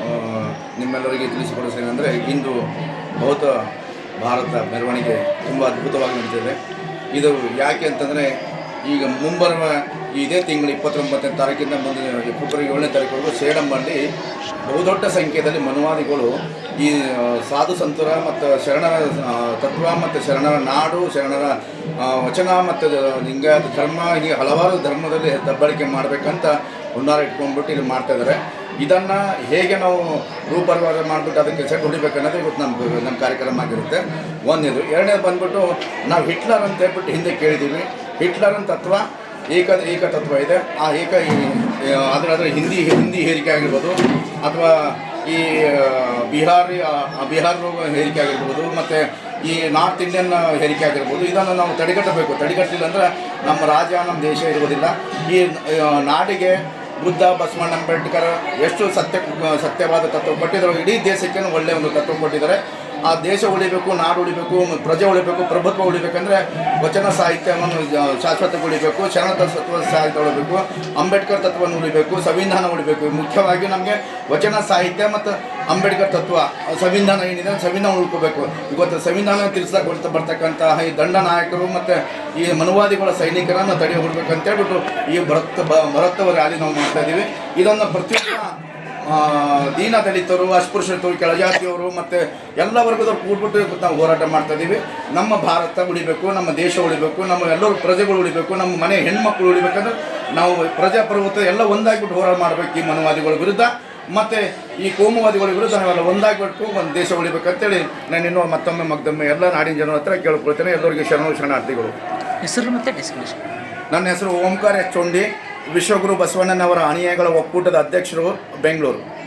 ಆ, ನಿಮ್ಮೆಲ್ಲರಿಗೆ ತಿಳಿಸಿಕೊಡಿಸೇನೆಂದರೆ ಇಂದು ಬೌದ್ಧ ಭಾರತ ಮೆರವಣಿಗೆ ತುಂಬ ಅದ್ಭುತವಾಗಿ ನಡೆದಿದೆ ಇದು ಯಾಕೆ ಅಂತಂದರೆ ಈಗ ಮುಂಬರುವ ಇದೇ ತಿಂಗಳು ಇಪ್ಪತ್ತೊಂಬತ್ತನೇ ತಾರೀಕಿಂದ ಮುಂದಿನ ಫೆಬ್ರವರಿ ಏಳನೇ ತಾರೀಕು ಸೇಡಂಬಲ್ಲಿ ಬಹುದೊಡ್ಡ ಸಂಖ್ಯೆಯಲ್ಲಿ ಮನುವಾದಿಗಳು ಈ ಸಾಧು ಸಂತರ ಮತ್ತು ಶರಣರ ತತ್ವ ಮತ್ತು ಶರಣರ ನಾಡು ಶರಣರ ವಚನ ಮತ್ತು ಲಿಂಗಾಯತ ಧರ್ಮ ಹೀಗೆ ಹಲವಾರು ಧರ್ಮದಲ್ಲಿ ದಬ್ಬಳಿಕೆ ಮಾಡಬೇಕಂತ ಹುನ್ನಾರ ಇಟ್ಕೊಂಡ್ಬಿಟ್ಟು ಇಲ್ಲಿ ಮಾಡ್ತಾ ಇದ್ದಾರೆ ಇದನ್ನು ಹೇಗೆ ನಾವು ರೂಪರ್ವಾಗ ಮಾಡಿಬಿಟ್ಟು ಅದಕ್ಕೆ ಸೆಟ್ ಹೊಡಿಬೇಕನ್ನೋದು ಇವತ್ತು ನಮ್ಮ ನಮ್ಮ ಕಾರ್ಯಕ್ರಮ ಆಗಿರುತ್ತೆ. ಒಂದೇದು ಎರಡನೇದು ಬಂದ್ಬಿಟ್ಟು ನಾವು ಹಿಟ್ಲರ್ ಅಂತ ಹೇಳ್ಬಿಟ್ಟು ಹಿಂದೆ ಕೇಳಿದ್ದೀವಿ. ಅಂತ ತತ್ವ, ಏಕ ಏಕ ತತ್ವ ಇದೆ. ಆ ಏಕ ಅದರ ಅದರ ಹಿಂದಿ ಹಿಂದಿ ಹೇರಿಕೆ ಆಗಿರ್ಬೋದು. ಅಥವಾ ಈ, ಬಿಹಾರಿ ಬಿಹಾರ ಹೇರಿಕೆ ಆಗಿರ್ಬೋದು, ಮತ್ತು ಈ ನಾರ್ತ್ ಇಂಡಿಯನ್ ಹೇರಿಕೆ ಆಗಿರ್ಬೋದು, ಇದನ್ನು ನಾವು ತಡೆಗಟ್ಟಬೇಕು. ತಡೆಗಟ್ಟಿಲ್ಲ ಅಂದರೆ ನಮ್ಮ ರಾಜ್ಯ, ನಮ್ಮ ದೇಶ ಇರುವುದಿಲ್ಲ. ಈ ನಾಡಿಗೆ ಬುದ್ಧ ಬಸವಣ್ಣ ಅಂಬೇಡ್ಕರ್ ಎಷ್ಟು ಸತ್ಯ ಸತ್ಯವಾದ ತತ್ವ ಕೊಟ್ಟಿದ್ರು ಇಡೀ ದೇಶಕ್ಕೆ ಒಳ್ಳೆಯ ಒಂದು ತತ್ವ ಕೊಟ್ಟಿದ್ದಾರೆ. ಆ ದೇಶ ಉಳಿಬೇಕು, ನಾಡು ಉಳಿಬೇಕು, ಪ್ರಜೆ ಉಳಿಬೇಕು, ಪ್ರಭುತ್ವ ಉಳಿಬೇಕಂದ್ರೆ ವಚನ ಸಾಹಿತ್ಯವನ್ನು ಶಾಶ್ವತ ಉಳಿಬೇಕು, ಶರಣ ತತ್ವ ಸಾಹಿತ್ಯ ಉಳಿಬೇಕು, ಅಂಬೇಡ್ಕರ್ ತತ್ವವನ್ನು ಉಳಿಬೇಕು, ಸಂವಿಧಾನ ಉಳಿಬೇಕು. ಮುಖ್ಯವಾಗಿ ನಮಗೆ ವಚನ ಸಾಹಿತ್ಯ ಮತ್ತು ಅಂಬೇಡ್ಕರ್ ತತ್ವ, ಸಂವಿಧಾನ ಏನಿದೆ ಸಂವಿಧಾನ ಉಳ್ಕೋಬೇಕು. ಇವತ್ತು ಸಂವಿಧಾನ ತಿಳಿಸ್ತಾ ಕೊಡ್ತಾ ಬರ್ತಕ್ಕಂತಹ ಈ ದಂಡ ನಾಯಕರು ಮತ್ತು ಈ ಮನುವಾದಿಗಳ ಸೈನಿಕರನ್ನು ತಡೆ ಹೊಡ್ಬೇಕು ಹೇಳ್ಬಿಟ್ಟು ಈ ಬ ಭರತ್ ರ್ಯಾಲಿ ನಾವು ಮಾಡ್ತಾ ಇದ್ದೀವಿ ಇದನ್ನು ಪ್ರತಿಯೊಬ್ಬ ದೀನ ದಲಿತರು, ಅಸ್ಪೃಶ್ಯರು ಕೆಳಜಾತಿಯವರು ಮತ್ತು ಎಲ್ಲ ವರ್ಗದವ್ರು ಕೂಡ್ಬಿಟ್ಟು ನಾವು ಹೋರಾಟ ಮಾಡ್ತಾ ಇದ್ದೀವಿ ನಮ್ಮ ಭಾರತ ಉಳಿಬೇಕು, ನಮ್ಮ ದೇಶ ಉಳಿಬೇಕು, ನಮ್ಮ ಎಲ್ಲರೂ ಪ್ರಜೆಗಳು ಉಳಿಬೇಕು, ನಮ್ಮ ಮನೆ ಹೆಣ್ಮಕ್ಳು ಉಳಿಬೇಕಂದ್ರೆ ನಾವು ಪ್ರಜಾಪ್ರಭುತ್ವ ಎಲ್ಲ ಒಂದಾಗಿಬಿಟ್ಟು ಹೋರಾಟ ಮಾಡಬೇಕು ಈ ಮನುವಾದಿಗಳ ವಿರುದ್ಧ. ಮತ್ತು ಈ ಕೋಮುವಾದಿಗಳ ವಿರುದ್ಧ ನಾವೆಲ್ಲ ಒಂದಾಗಿಬಿಟ್ಟು ಒಂದು ದೇಶ ಉಳಿಬೇಕಂತೇಳಿ ನಾನು ಇನ್ನೂ ಮತ್ತೊಮ್ಮೆ ಮಗ್ದೊಮ್ಮೆ ಎಲ್ಲ ನಾಡಿನ ಜನರ ಹತ್ರ ಕೇಳ್ಕೊಳ್ತೇನೆ. ಎಲ್ಲರಿಗೆ ಶರಣು ಶರಣಾರ್ಥಿಗಳು. ಹೆಸರು ಮತ್ತು ಡೆಸ್ಟಿನೇಷನ್ ನನ್ನ ಹೆಸರು ಓಂಕಾರ ಎಚ್ ಚೊಂಡಿ ವಿಶ್ವಗುರು ಬಸವಣ್ಣನವರ ಅನುಯಾಯಿಗಳ ಒಕ್ಕೂಟದ ಅಧ್ಯಕ್ಷರು ಬೆಂಗಳೂರು.